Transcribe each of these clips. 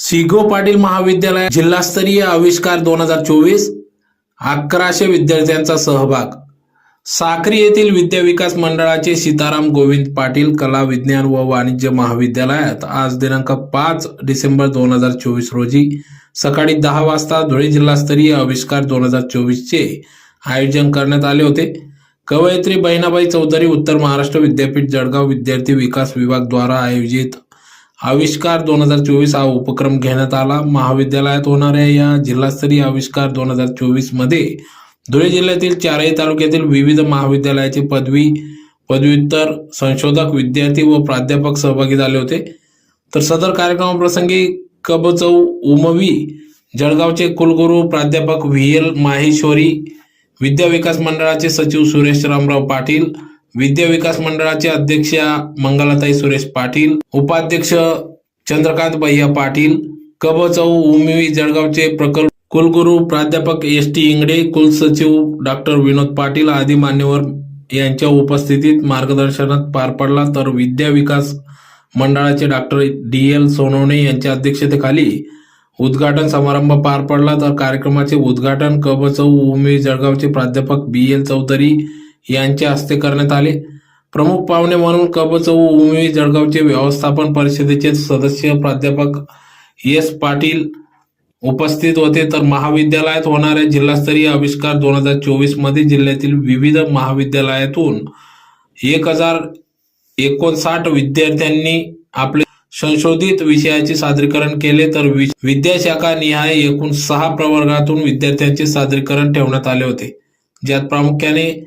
सिगो पाटील महाविद्यालय जिल्हास्तरीय आविष्कार दोन हजार चोवीस अकराशे विद्यार्थ्यांचा सहभाग. साक्री येथील विद्या विकास मंडळाचे सीताराम गोविंद पाटील कला विज्ञान व वाणिज्य महाविद्यालयात आज दिनांक पाच डिसेंबर दोन हजार चोवीस रोजी सकाळी दहा वाजता धुळे जिल्हास्तरीय आविष्कार दोन हजार चोवीसचे आयोजन करण्यात आले होते. कवयित्री बहिणाबाई चौधरी उत्तर महाराष्ट्र विद्यापीठ जळगाव विद्यार्थी विकास विभाग द्वारा आयोजित आविष्कार दोन हजार चोवीस हा उपक्रम घेण्यात आला. महाविद्यालयात होणाऱ्या या जिल्हास्तरीय आविष्कार दोन हजार चोवीसमध्ये धुळे जिल्ह्यातील चारही तालुक्यातील विविध महाविद्यालयाचे पदवी पदव्युत्तर संशोधक विद्यार्थी व प्राध्यापक सहभागी झाले होते. तर सदर कार्यक्रमाप्रसंगी कबचौ उमवी जळगावचे कुलगुरू प्राध्यापक व्ही एल माहेश्वरी विद्या विकास मंडळाचे सचिव सुरेश रामराव पाटील विद्या विकास मंडळाचे अध्यक्ष मंगलाताई सुरेश पाटील उपाध्यक्ष चंद्रकांत भैया पाटील कबचौ उमिवी जळगावचे प्रकल्प कुलगुरू प्राध्यापक एस टी इंगडे कुलसचिव डॉक्टर विनोद पाटील आदी मान्यवर यांच्या उपस्थितीत मार्गदर्शनात पार पडला. तर विद्या विकास मंडळाचे डॉक्टर डी एल सोनवणे यांच्या अध्यक्षतेखाली उद्घाटन समारंभ पार पडला. तर कार्यक्रमाचे उद्घाटन कबचौ उमे जळगावचे प्राध्यापक बी एल चौधरी यांच्या हस्ते करण्यात आले. प्रमुख पाहुणे म्हणून कबच व उमेवी जळगावचे व्यवस्थापन परिषदेचे सदस्य प्राध्यापक एस पाटील उपस्थित होते. तर महाविद्यालयात होणाऱ्या जिल्हास्तरीय आविष्कार दोन हजार चोवीसमध्ये जिल्ह्यातील विविध महाविद्यालयातून एक हजार एकोणसाठ विद्यार्थ्यांनी आपले संशोधित विषयाचे सादरीकरण केले. तर वि- विद्याशाखा निहाय एकूण सहा प्रवर्गातून विद्यार्थ्यांचे सादरीकरण ठेवण्यात आले होते. ज्यात प्रामुख्याने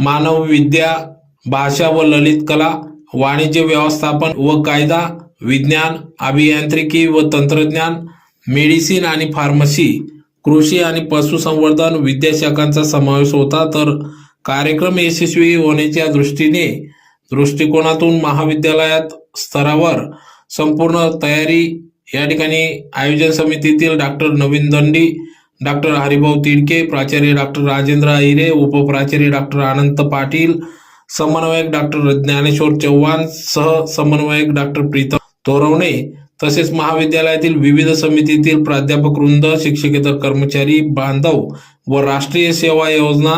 मानव विद्या भाषा व ललित कला वाणिज्य व्यवस्थापन व कायदा विज्ञान अभियांत्रिकी व तंत्रज्ञान मेडिसिन आणि फार्मसी कृषी आणि पशुसंवर्धन विद्याशाखांचा समावेश होता. तर कार्यक्रम यशस्वी होण्याच्या दृष्टीने दृष्टिकोनातून महाविद्यालयात स्तरावर संपूर्ण तयारी या ठिकाणी आयोजन समितीतील डॉक्टर नवीन दंडी डॉक्टर हरिभाऊ तिडके प्राचार्य डॉक्टर राजेंद्र अहिरे उपप्राचार्य डॉक्टर अनंत पाटील समन्वयक डॉक्टर ज्ञानेश्वर चव्हाण सह समन्वयक डॉक्टर प्रीतम तोरवणे तसेच महाविद्यालयातील विविध समितीतील प्राध्यापक वृंद शिक्षकेतर कर्मचारी बांधव व राष्ट्रीय सेवा योजना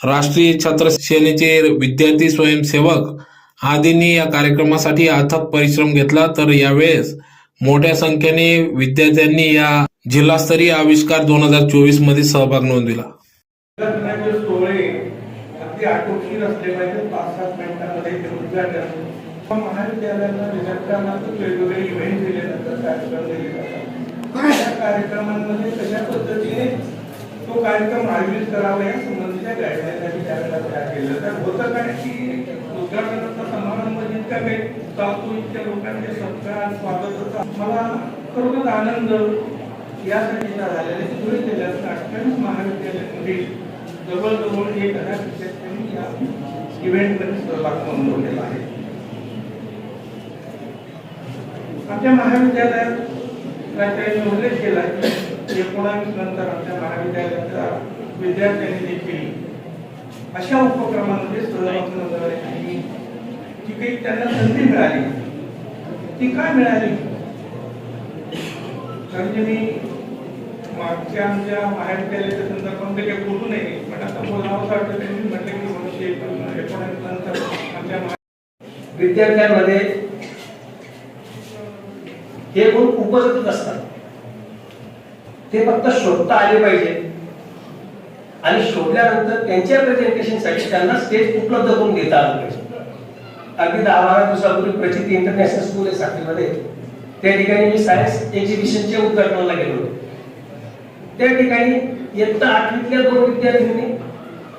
राष्ट्रीय छात्र सेनेचे विद्यार्थी स्वयंसेवक आदींनी या कार्यक्रमासाठी अथक परिश्रम घेतला. तर यावेळेस मोठ्या संख्येने विद्यार्थ्यांनी या जिल्हास्तरीय आविष्कार दोन हजार चोवीसमध्ये सहभाग नोंदविला पाच सात मिनिटांमध्ये वेगवेगळे इव्हेंट कार्यक्रम कार्यक्रमांमध्ये कशा पद्धतीने तो कार्यक्रम आयोजित करावा या संबंधीच्या गाईडलाईन त्यावेळेला तयार केलं. तर होतं काय की उद्घाटनाचा समारंभ जितका काही चालतो इतक्या लोकांचे सत्कार स्वागत होतं मला खरोखर आनंद यासाठी झालेले सुरू धुळे जिल्ह्यात अठ्ठावीस महाविद्यालयांमध्ये जवळजवळ एक हजार विद्यार्थ्यांनी या इव्हेंटमध्ये सहभाग नोंदवलेला आहे. आमच्या महाविद्यालयात प्राचार्यांनी उल्लेख केला की एकोणावीस नंतर आमच्या महाविद्यालयाच्या विद्यार्थ्यांनी देखील अशा उपक्रमामध्ये सहभाग नोंदवले आणि जी काही त्यांना संधी मिळाली ती काय मिळाली? कारण की मी मागच्या आमच्या महाविद्यालयाच्या संदर्भामध्ये म्हणजे काही बोलू नये. पण आता बोलावं वाटतं त्यांनी म्हटलं की एकोणीसशे एकोण- नंतर आमच्या विद्यार्थ्यांमध्ये हे गुण उपजतच असतात. ते फक्त शोधता आले पाहिजे. आणि शोधल्यानंतर त्यांच्या प्रेझेंटेशनसाठी त्यांना स्टेज उपलब्ध करून देता आलं पाहिजे. अगदी दहा बारा दिवसापूर्वी प्रचिती इंटरनॅशनल स्कूल आहे साखरीमध्ये. त्या ठिकाणी मी सायन्स एक्झिबिशनच्या उद्घाटनाला गेलो होतो. त्या ठिकाणी इयत्ता आठवीतल्या दोन विद्यार्थ्यांनी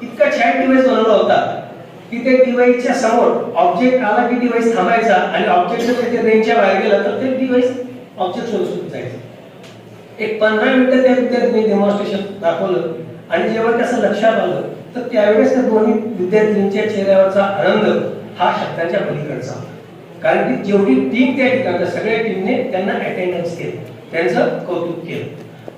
इतका छान डिव्हाइस बनवला होता की त्या डिव्हाइसच्या समोर ऑब्जेक्ट आला की डिव्हाइस थांबायचा आणि ऑब्जेक्ट जर त्याच्या रेंजच्या बाहेर गेला तर ते डिव्हाइस ऑब्जेक्ट शोधून जायचं. एक पंधरा मिनिटं त्या विद्यार्थ्यांनी डेमॉन्स्ट्रेशन दाखवलं आणि जेव्हा त्याचं लक्षात आलं तर त्यावेळेस त्या दोन्ही विद्यार्थ्यांच्या चेहऱ्यावरचा आनंद हा शब्दाच्या पलीकडचा कारण की जेवढी टीम त्या ठिकाणच्या सगळ्या टीमने त्यांना अटेंडन्स केलं त्यांचं कौतुक केलं.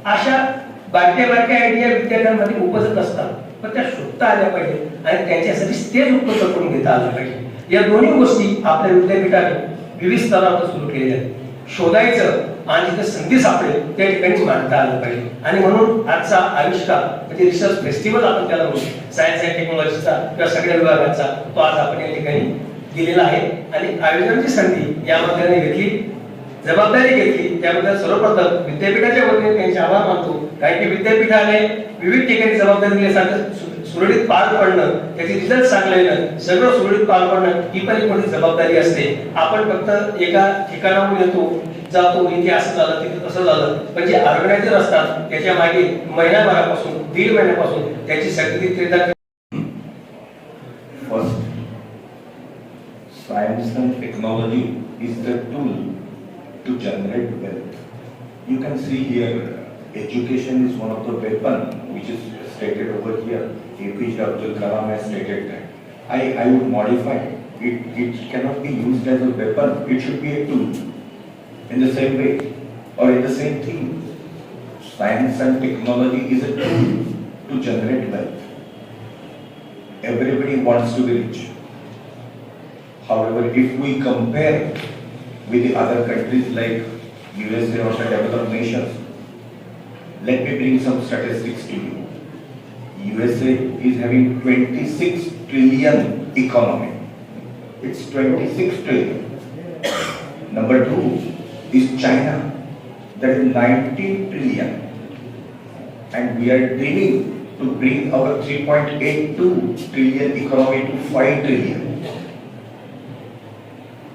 अशा बारक्या बारक्या आयडिया विद्यार्थ्यांमध्ये उपजत असतात. पण त्या शोधता आल्या पाहिजे आणि त्यांच्यासाठी स्टेज उपलब्ध करून घेता आलं पाहिजे. या दोन्ही गोष्टी आपल्या विद्यापीठाने विविध स्तरावर सुरू केलेल्या आहेत. शोधायचं आणि जिथे संधी सापडेल त्या ठिकाणी मांडता आलं पाहिजे. आणि म्हणून आजचा आविष्कार म्हणजे रिसर्च फेस्टिवल आपण त्याला म्हणू. सायन्स अँड टेक्नॉलॉजीचा किंवा सगळ्या विभागाचा तो आज आपण या ठिकाणी दिलेला आहे. आणि आयोजनाची संधी यामध्ये घेतली. जबाबदारी घेतली. त्याबद्दल सर्वप्रथम विद्यापीठाच्या वतीने त्यांचे आभार मानतो. कारण की विद्यापीठाने विविध ठिकाणी जबाबदारी दिल्यासारखं सु- सुरळीत पार पडणं त्याचे रिझल्ट चांगले येणं सगळं सुरळीत पार पडणं ही पण एक मोठी जबाबदारी असते. आपण फक्त एका ठिकाणाहून येतो जातो इथे असं झालं तिथे तसं झालं पण जे ऑर्गनायझर असतात त्याच्यामागे महिन्याभरापासून दीड महिन्यापासून त्याची सक्रियता first science and technology is the tool to generate wealth you can see here education is one of the weapon which is stated over here. APJ Abdul Kalam has stated that. I, I would modify it. It, cannot be used as a weapon, it should be a tool. In the same way, or in the same theme, science and technology is a tool to generate wealth. Everybody wants to be rich. However, if we compare with the other countries like USA or developed nations, let me bring some statistics to you. USA is having 26 trillion economy. It's 26 trillion. Number two is China, that is 19 trillion. And we are dreaming to bring our 3.82 trillion economy to 5 trillion.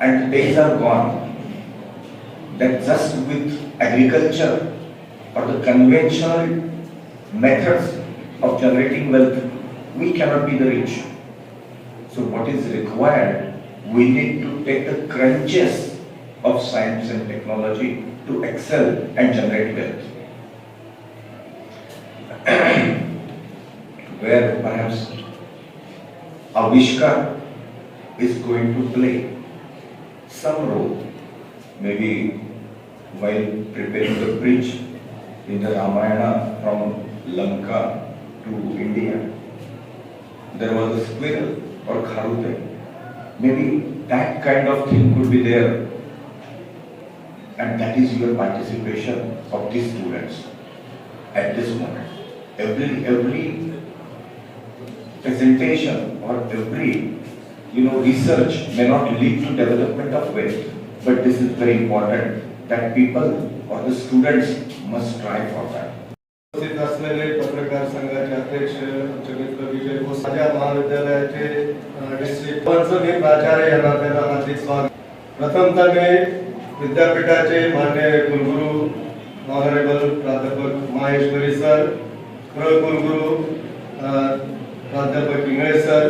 And days are gone that just with agriculture or the conventional methods of generating wealth, we cannot be the rich. So what is required, we need to take the crunches of science and technology to excel and generate wealth. where perhaps Avishkar is going to play some role, maybe while preparing the bridge in the Ramayana from Lanka to India. There was a squirrel or kharute. Maybe that kind of thing could be there. And that is your participation of these students at this moment. Every, every presentation or every, you know, research may not lead to development of wealth, but this is very important that people or the students must try for that. उपस्थित असलेले पत्रकार संघाचे अध्यक्ष आमचे मित्र विजय घोष माझ्या महाविद्यालयाचे अ, district Panchami प्राचार्य यांना त्याला हार्दिक स्वागत प्रथमतः मी विद्यापीठाचे मान्य कुलगुरू ऑनरेबल प्राध्यापक माहेश्वरी सर प्र कुलगुरू प्राध्यापक इंगळे सर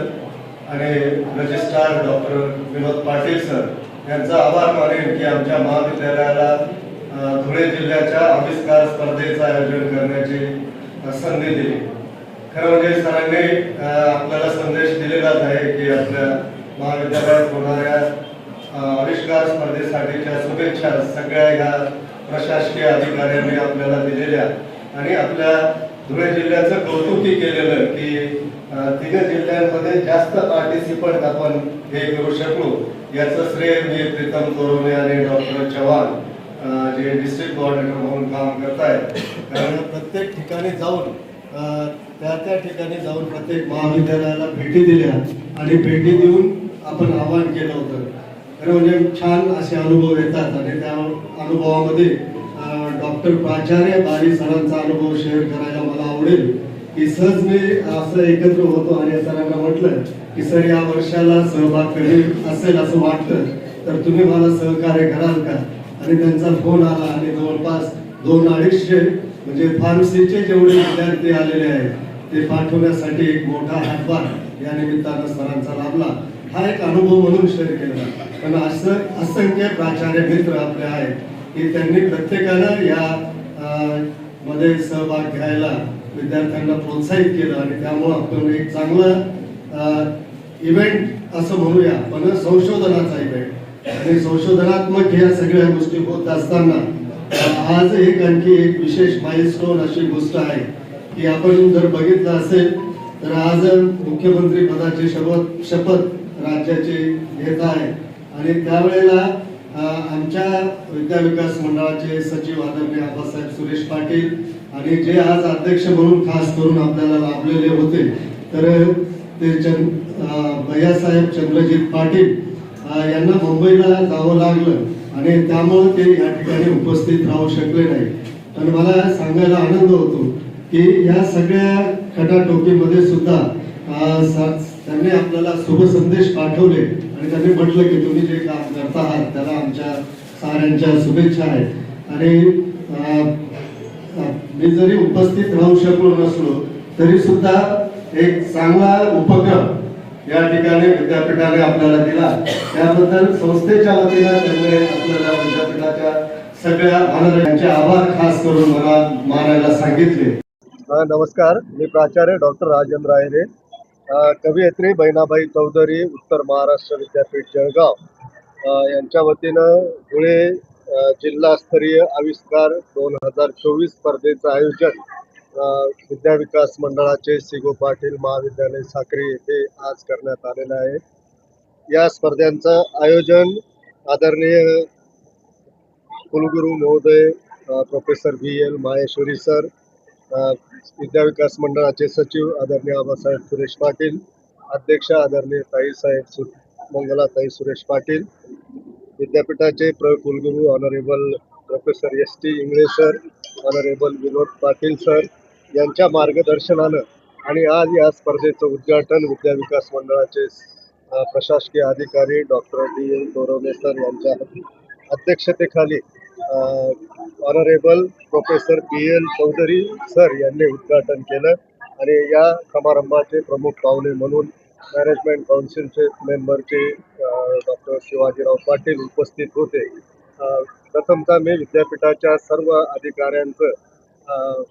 आणि registrar doctor Vinod Patil sir यांचा आभार मानेन की आमच्या महाविद्यालयाला धुळे जिल्ह्याच्या आविष्कार स्पर्धेचं आयोजन करण्याची संधी दिली. खरं म्हणजे सरांनी आपल्याला संदेश दिलेलाच आहे की आपल्या महाविद्यालयात होणाऱ्या आविष्कार स्पर्धेसाठीच्या शुभेच्छा सगळ्या ह्या प्रशासकीय अधिकाऱ्यांनी आपल्याला दिलेल्या. आणि आपल्या धुळे जिल्ह्याचं कौतुकही केलेलं की तिघ जिल्ह्यांमध्ये जास्त पार्टिसिपंट आपण हे करू शकलो. याचं श्रेय मी प्रीतम कोरोने आणि डॉक्टर चव्हाण जे डिस्ट्रिक्ट कोऑर्डिनेटर म्हणून काम करतायत कारण प्रत्येक ठिकाणी जाऊन त्या त्या ठिकाणी जाऊन प्रत्येक महाविद्यालयाला भेटी दिल्या आणि भेटी देऊन आपण आवाहन केलं होतं. खरं म्हणजे छान असे अनुभव येतात आणि त्या अनुभवामध्ये डॉक्टर प्राचार्य बारी सरांचा अनुभव शेअर करायला मला आवडेल. की सहज मी असं एकत्र होतो आणि सरांना म्हटलं की सर या वर्षाला सहभाग करेल असेल असं वाटतं तर तुम्ही मला सहकार्य कराल का? आणि त्यांचा फोन आला आणि जवळपास दोन अडीचशे म्हणजे फार्मसीचे जेवढे विद्यार्थी आलेले आहेत ते पाठवण्यासाठी एक मोठा हातभार या निमित्तानं सरांचा लाभला. हा एक अनुभव म्हणून शेअर केला. पण असं असंख्य प्राचार्य मित्र आपले आहेत की त्यांनी प्रत्येकानं या मध्ये सहभाग घ्यायला विद्यार्थ्यांना प्रोत्साहित केलं आणि त्यामुळं आपण एक चांगलं इव्हेंट असं म्हणूया पण संशोधनाचा इव्हेंट आणि संशोधनात्मक ह्या सगळ्या गोष्टी होत असताना आज एक आणखी एक विशेष माइलस्टोन अशी गोष्ट आहे की आपण जर बघितलं असेल तर आज मुख्यमंत्री पदाची शपथ शपथ राज्याचे घेत आहे. आणि त्यावेळेला आमच्या विद्याविकास मंडळाचे सचिव आदरणीय आबासाहेब सुरेश पाटील आणि जे आज अध्यक्ष म्हणून खास करून आपल्याला लाभलेले होते तर ते चंद अ, भैयासाहेब चंद्रजीत पाटील यांना मुंबईला जावं लागलं आणि त्यामुळे ते या ठिकाणी उपस्थित राहू शकले नाही. पण मला सांगायला आनंद होतो की या सगळ्या खटाटोकीमध्ये सुद्धा त्यांनी आपल्याला शुभ संदेश पाठवले आणि त्यांनी म्हटलं की तुम्ही जे काम करता आहात त्याला आमच्या साऱ्यांच्या शुभेच्छा आहेत. आणि मी जरी उपस्थित राहू शकलो नसलो तरी सुद्धा एक चांगला उपक्रम या ठिकाणी विद्यापीठाने आपल्याला दिला. त्याबद्दल संस्थेच्या वतीनं त्यांनी आपल्याला विद्यापीठाच्या सगळ्या महाराजांचे आभार खास करून मला मानायला सांगितले. नमस्कार. मी प्राचार्य डॉक्टर राजेंद्र आयरे अ, कवयित्री बहिणाबाई चौधरी उत्तर महाराष्ट्र विद्यापीठ जळगाव. यांच्या वतीनं धुळे जिल्हास्तरीय आविष्कार दोन हजार चोवीस स्पर्धेचं आयोजन विद्या विकास मंडळाचे सिगो पाटील महाविद्यालय साखरे येथे आज करण्यात आलेलं आहे. या स्पर्धांचं आयोजन आदरणीय कुलगुरू महोदय professor V L Maheshwari sir Vidya Vikas मंडळाचे सचिव आदरणीय आबासाहेब सुरेश पाटील अध्यक्ष आदरणीय ताईसाहेब सु मंगलाताई सुरेश पाटील विद्यापीठाचे प्र कुलगुरू honourable professor S T Ingle sir honourable Vinod Patil sir यांच्या मार्गदर्शनानं आणि आज या स्पर्धेचं उद्घाटन विद्या विकास मंडळाचे प्रशासकीय अधिकारी doctor D L Dorwane sir यांच्या अध्यक्षतेखाली honourable professor P L Chaudhari sir यांनी उद्घाटन केलं. आणि या समारंभाचे प्रमुख पाहुणे म्हणून मॅनेजमेंट काउन्सिलचे मेंबरचे डॉक्टर शिवाजीराव पाटील उपस्थित होते. प्रथमतः मी विद्यापीठाच्या सर्व अधिकाऱ्यांचं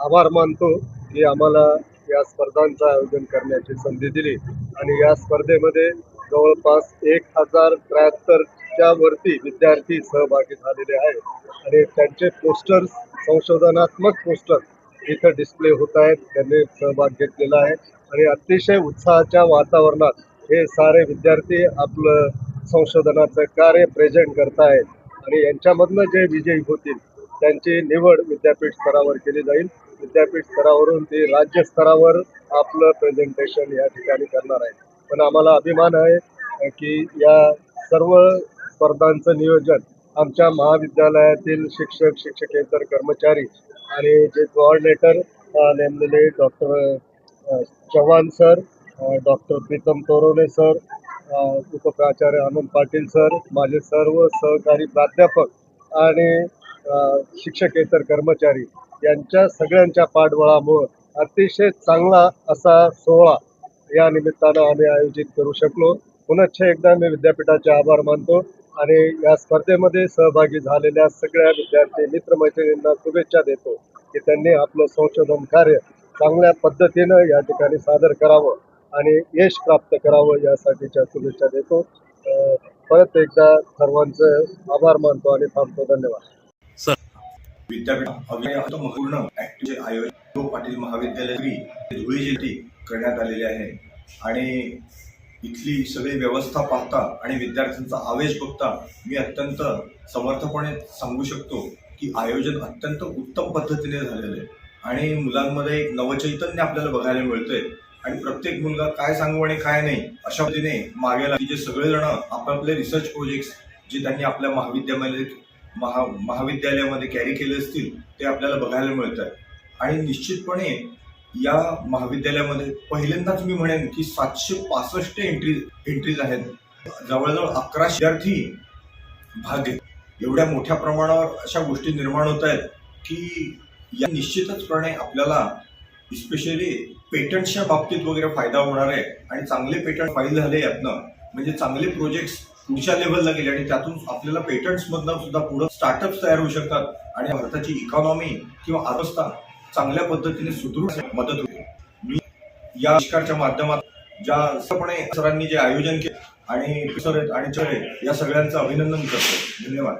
आभार मानतो की आम्हाला या स्पर्धांचं आयोजन करण्याची संधी दिली. आणि या स्पर्धेमध्ये जवळपास एक हजार त्र्याहत्तरच्या वरती विद्यार्थी सहभागी झालेले आहेत. आणि त्यांचे पोस्टर्स संशोधनात्मक पोस्टर इथं डिस्प्ले होत आहेत. त्यांनी सहभाग घेतलेला आहे. आणि अतिशय उत्साहाच्या वातावरणात हे सारे विद्यार्थी आपलं संशोधनाचं कार्य प्रेझेंट करतायत. आणि यांच्यामधनं जे विजयी होतील त्यांची निवड विद्यापीठ स्तरावर केली जाईल. विद्यापीठ स्तरावरून ते राज्य स्तरावर आपलं प्रेझेंटेशन या ठिकाणी करणार आहे पण आम्हाला अभिमान आहे की या सर्व स्पर्धांचं नियोजन आमच्या महाविद्यालयातील शिक्षक शिक्षकेतर कर्मचारी आणि जे कोऑर्डिनेटर नेमलेले doctor Chavan sir doctor Pritam Torvane sir उपप्राचार्य Anand Patil sir माझे सर्व सहकारी प्राध्यापक आणि शिक्षकेतर कर्मचारी यांच्या सगळ्यांच्या पाठबळामुळं अतिशय चांगला असा सोहळा या निमित्तानं आम्ही आयोजित करू शकलो. पुनश्च एकदा मी विद्यापीठाचे आभार मानतो आणि या स्पर्धेमध्ये सहभागी झालेल्या सगळ्या विद्यार्थी मित्रमैत्रिणींना शुभेच्छा देतो की त्यांनी आपलं संशोधन कार्य चांगल्या पद्धतीनं या ठिकाणी सादर करावं आणि यश प्राप्त करावं यासाठीच्या शुभेच्छा देतो. अं, परत एकदा सर्वांचं आभार मानतो आणि थांबतो. धन्यवाद. विद्यापीठ महत्त्वपूर्ण आयोजन पाटील महाविद्यालय धुळे जिल्ह्यात करण्यात आलेले आहे. आणि इथली सगळी व्यवस्था पाहता आणि विद्यार्थ्यांचा आवेश बघता मी अत्यंत समर्थपणे सांगू शकतो की आयोजन अत्यंत उत्तम पद्धतीने झालेलं आहे. आणि मुलांमध्ये एक नवचैतन्य आपल्याला बघायला मिळतंय. आणि प्रत्येक मुलगा काय सांगू आणि काय नाही अशा पद्धतीने मागे लागले. जे सगळेजण आपापले रिसर्च प्रोजेक्ट्स जे त्यांनी आपल्या महाविद्यालयात महा महाविद्यालयामध्ये कॅरी केले असतील ते आपल्याला बघायला मिळत आहे आणि निश्चितपणे या महाविद्यालयामध्ये पहिल्यांदाच मी म्हणेन की सातशे पासष्ट एंट्री एंट्रीज आहेत. जवळजवळ अकराशे विद्यार्थी भाग घेत. एवढ्या मोठ्या प्रमाणावर अशा गोष्टी निर्माण होत आहेत की या निश्चितचपणे आपल्याला स्पेशली पेटंटच्या बाबतीत वगैरे फायदा होणार आहे. आणि चांगले पेटंट फाईल झाले यातनं. म्हणजे चांगले प्रोजेक्ट्स पुढच्या लेवलला गेले आणि त्यातून आपल्याला पेटंट्स मधनं सुद्धा पुढे स्टार्टअप्स तयार होऊ शकतात आणि भारताची इकॉनॉमी किंवा अवस्था चांगल्या पद्धतीने सुदृढ मदत होते मी या आविष्कारच्या माध्यमात ज्या असंपणे सरांनी जे आयोजन केले आणि सर आहेत आणि चर आहेत, या सगळ्यांचं अभिनंदन करतो. धन्यवाद.